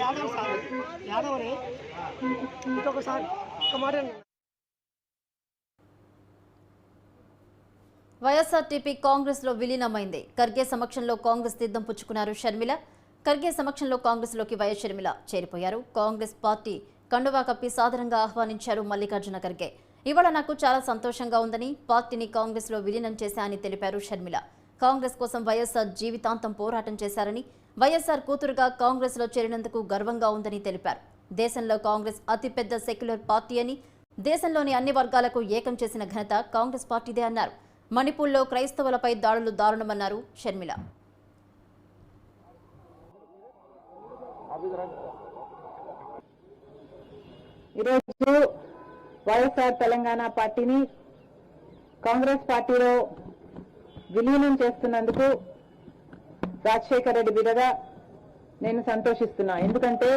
Yadav sir. యాదవ్ని ఇంకొకసారి ఒక మాట వైఎస్ఆర్టీపీ కాంగ్రెస్లో విలీనమైంది. ఖర్గే సమక్షంలో కాంగ్రెస్ తీర్థం పుచ్చుకున్నారు షర్మిల. ఖర్గే సమక్షంలో కాంగ్రెస్లోకి వైఎస్ షర్మిల చేరిపోయారు. కాంగ్రెస్ పార్టీ కండువా కప్పి సాధారణంగా ఆహ్వానించారు మల్లికార్జున ఖర్గే. ఇవాళ నాకు చాలా సంతోషంగా ఉందని పార్టీని కాంగ్రెస్లో విలీనం చేశానని తెలిపారు షర్మిల. కాంగ్రెస్ కోసం వైఎస్ఆర్ జీవితాంతం పోరాటం చేశారని వైఎస్ఆర్ కూతురుగా కాంగ్రెస్లో చేరినందుకు గర్వంగా ఉందని తెలిపారు. దేశంలో కాంగ్రెస్ అతిపెద్ద సెక్యులర్ పార్టీ అని దేశంలోని అన్ని వర్గాలకు ఏకం చేసిన ఘనత కాంగ్రెస్ పార్టీదే అన్నారు. మణిపూర్లో క్రైస్తవులపై దాడులు దారుణమన్నారు షర్మిల. ఈరోజు వైఎస్ఆర్ తెలంగాణ పార్టీని కాంగ్రెస్ పార్టీలో విలీనం చేస్తున్నందుకు రాజశేఖర రెడ్డి బిడగా నేను సంతోషిస్తున్నా. ఎందుకంటే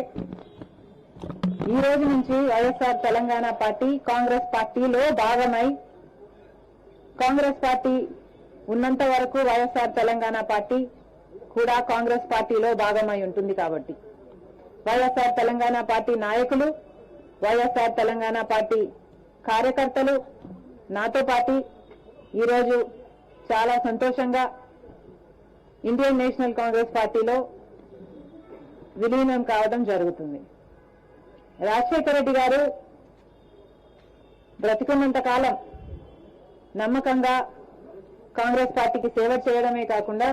ఈ రోజు నుంచి వైఎస్ఆర్ తెలంగాణ పార్టీ కాంగ్రెస్ పార్టీలో భాగమై కాంగ్రెస్ పార్టీ ఉన్నంత వరకు వైఎస్ఆర్ తెలంగాణ పార్టీ కూడా కాంగ్రెస్ పార్టీలో భాగమై ఉంటుంది కాబట్టి. వైఎస్ఆర్ తెలంగాణ పార్టీ నాయకులు వైఎస్ఆర్ తెలంగాణ పార్టీ కార్యకర్తలు నాతో పాటు ఈరోజు చాలా సంతోషంగా ఇండియన్ నేషనల్ కాంగ్రెస్ పార్టీలో విలీనం కావడం జరుగుతుంది. రాజశేఖర రెడ్డి గారు బ్రతికున్నంత కాలం నమ్మకంగా కాంగ్రెస్ పార్టీకి సేవ చేయడమే కాకుండా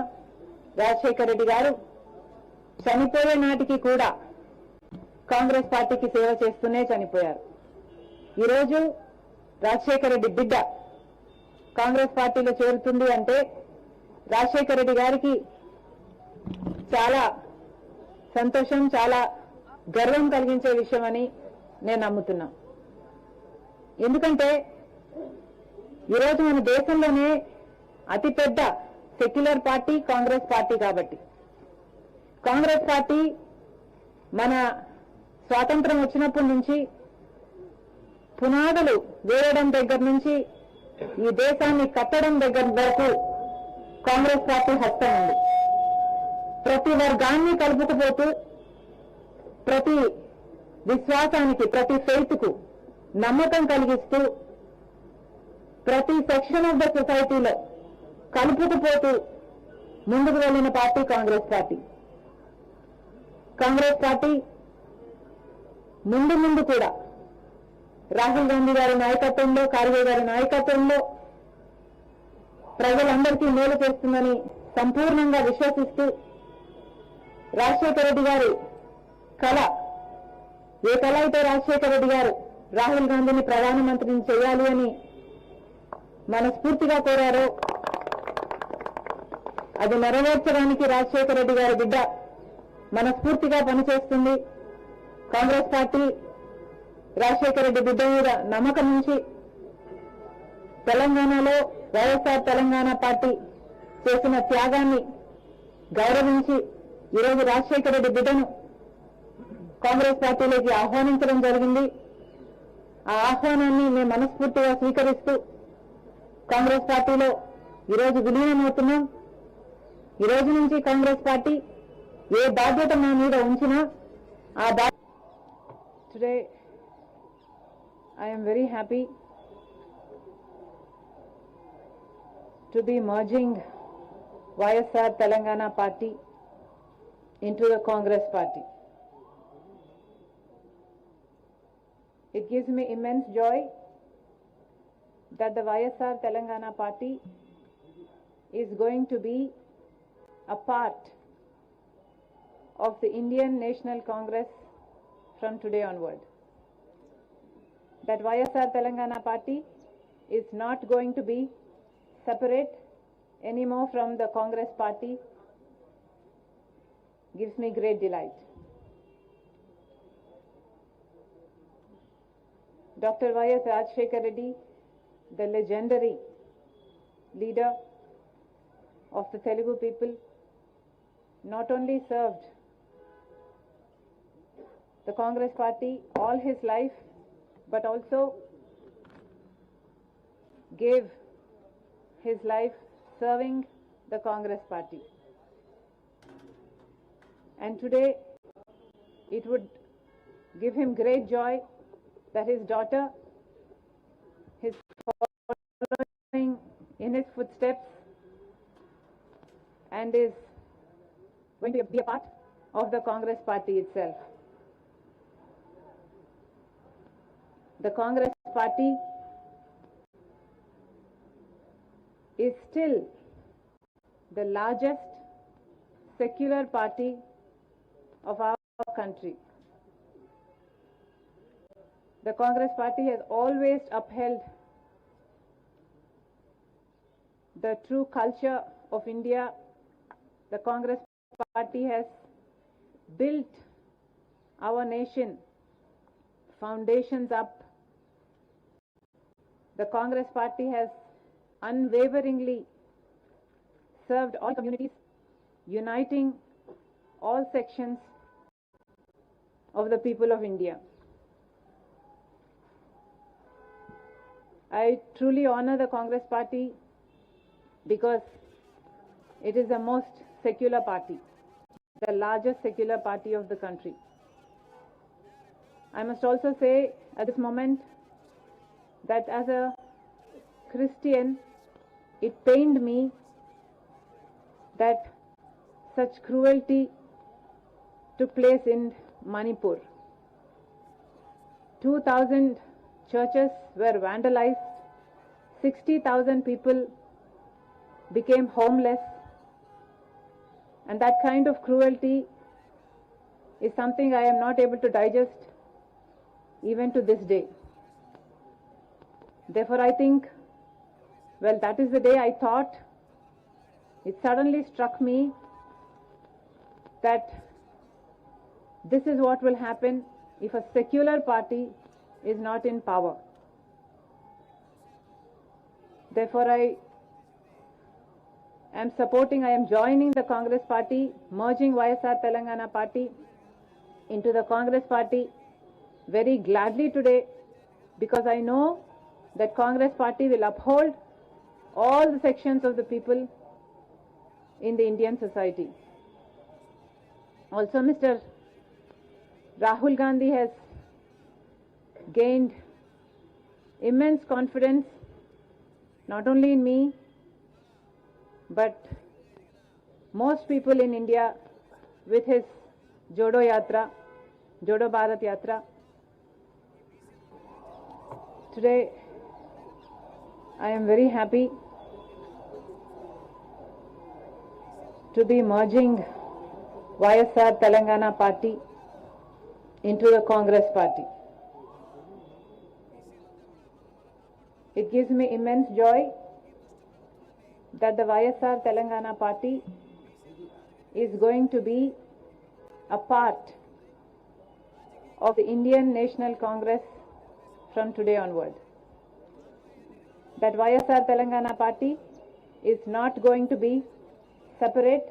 రాజశేఖర రెడ్డి గారు చనిపోయే నాటికి కూడా కాంగ్రెస్ పార్టీకి సేవ చేస్తూనే చనిపోయారు. ఈరోజు రాజశేఖర రెడ్డి బిడ్డ కాంగ్రెస్ పార్టీలో చేరుతుంది అంటే రాజశేఖర రెడ్డి గారికి చాలా సంతోషం చాలా గర్వం కలిగించే విషయం అని నేను నమ్ముతున్నా. ఎందుకంటే ఈరోజు మన దేశంలోనే అతిపెద్ద సెక్యులర్ పార్టీ కాంగ్రెస్ పార్టీ కాబట్టి. కాంగ్రెస్ పార్టీ మన స్వాతంత్రం వచ్చినప్పటి నుంచి పునాదులు వేయడం దగ్గర నుంచి ఈ దేశాన్ని కట్టడం దగ్గర వరకు కాంగ్రెస్ పార్టీ హస్తం ఉంది ప్రతి వర్గాన్ని కలుపుకుపోతూ ప్రతి విశ్వాసానికి ప్రతి ఫెయిత్కు నమ్మకం కలిగిస్తూ ప్రతి సెక్షన్ ఆఫ్ ద సొసైటీలో కలుపుకుపోతూ ముందుకు వెళ్ళిన party Congress party. Congress party ముందు ముందు కూడా రాహుల్ గాంధీ గారి నాయకత్వంలో కార్గే గారి నాయకత్వంలో ప్రజలందరికీ మేలు చేస్తుందని సంపూర్ణంగా విశ్వసిస్తూ రాజశేఖర రెడ్డి గారి కళ ఏ కళ అయితే రాజశేఖర రెడ్డి గారు రాహుల్ గాంధీని ప్రధానమంత్రిని చేయాలి అని మనస్ఫూర్తిగా కోరారో అది నెరవేర్చడానికి రాజశేఖర రెడ్డి గారి బిడ్డ మనస్ఫూర్తిగా పనిచేస్తుంది. కాంగ్రెస్ పార్టీ రాజశేఖర రెడ్డి బిడ్డ మీద నమ్మకం నుంచి తెలంగాణలో వైఎస్ఆర్ తెలంగాణ పార్టీ చేసిన త్యాగాన్ని గౌరవించి ఈరోజు రాజశేఖర రెడ్డి బిడ్డను కాంగ్రెస్ పార్టీలోకి ఆహ్వానించడం జరిగింది. ఆ ఆహ్వానాన్ని మేము మనస్ఫూర్తిగా స్వీకరిస్తూ కాంగ్రెస్ పార్టీలో ఈరోజు విలీనమవుతున్నాం ఈ రోజు నుంచి కాంగ్రెస్ పార్టీ ఏ బాధ్యత మా మీద ఉంచినా ఆ బా today I am very happy to be merging YSR Telangana party into the Congress party. It gives me immense joy that the YSR Telangana party is going to be a part of the Indian National Congress from today onward. That YSR Telangana party is not going to be separate anymore from the Congress party gives me great delight. Dr. Y.S. Rajshekar Reddy, the legendary leader of the Telugu people, not only served the Congress party all his life, but also gave his life serving the Congress party. And today, it would give him great joy that his daughter is following in his footsteps and is going to be a part of the Congress party itself. The Congress party is still the largest secular party of our country. The Congress party has always upheld the true culture of India. The Congress party has built our nation foundations up. The Congress party has unwaveringly served all communities, uniting all sections of the people of India. I truly honor the Congress party because it is the most secular party, the largest secular party of the country. I must also say at this moment that as a Christian, it pained me that such cruelty took place in Manipur. 2000 churches were vandalized, 60,000 people became homeless, and that kind of cruelty is something I am not able to digest even to this day. Therefore, I think, well, that is the day I thought it suddenly struck me that this is what will happen if a secular party is not in power. Therefore, I am supporting, I am joining the Congress party, merging YSR Telangana party into the Congress party very gladly today because I know that Congress party will uphold all the sections of the people in the Indian society. Also, Mr. Rahul Gandhi has gained immense confidence not only in me but most people in India with his Jodo Yatra, Jodo Bharat Yatra. Today, I am very happy to be merging YSR Telangana party into the Congress party. It gives me immense joy that the YSR Telangana party is going to be a part of the Indian National Congress from today onward. That YSR Telangana party is not going to be separate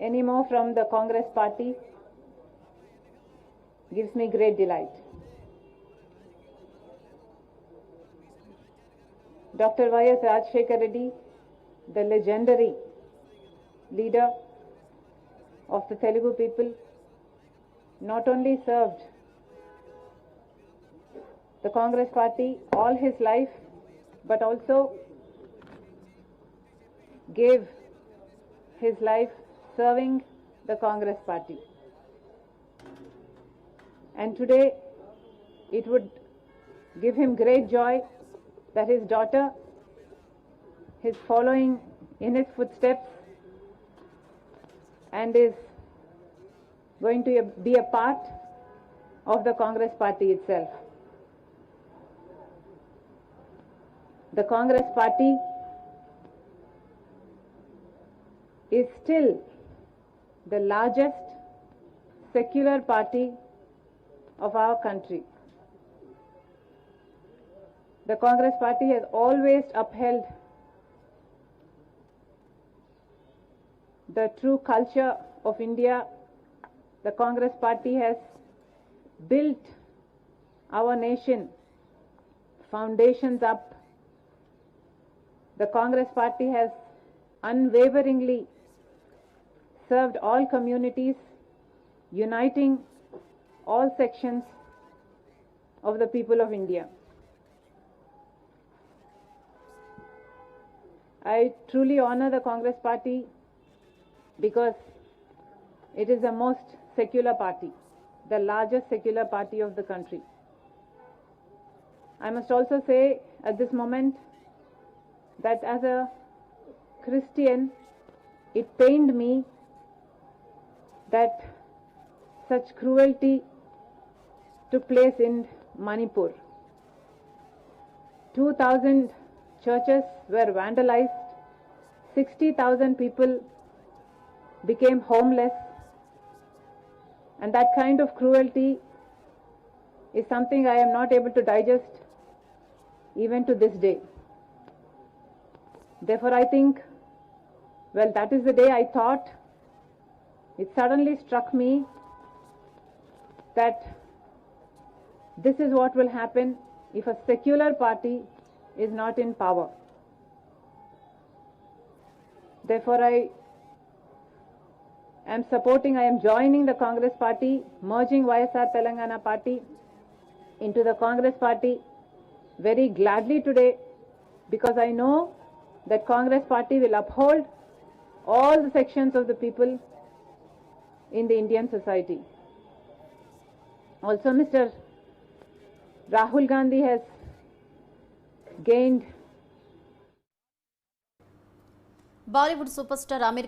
anymore from the Congress party gives me great delight. Dr. Y.S. Rajshekar Reddy, the legendary leader of the Telugu people, not only served the Congress party all his life, but also gave his life serving the Congress party. And today it would give him great joy that his daughter is following in his footsteps and is going to be a part of the Congress party itself. The Congress party is still the largest secular party of our country. The Congress party has always upheld the true culture of India. The Congress party has built our nation foundations up. The Congress party has unwaveringly served all communities, uniting all sections of the people of India. I truly honor the Congress party because it is the most secular party, the largest secular party of the country. I must also say at this moment that as a Christian, it pained me that such cruelty took place in Manipur. 2,000 churches were vandalized, 60,000 people became homeless, and that kind of cruelty is something I am not able to digest even to this day. Therefore, I think, well, that is the day I thought, it suddenly struck me that this is what will happen if a secular party is not in power. Therefore, I am supporting, I am joining the Congress party, merging YSR Telangana party into the Congress party very gladly today because I know that Congress party will uphold all the sections of the people in the Indian society. Also, Mr. Rahul Gandhi has gained Bollywood superstar Amir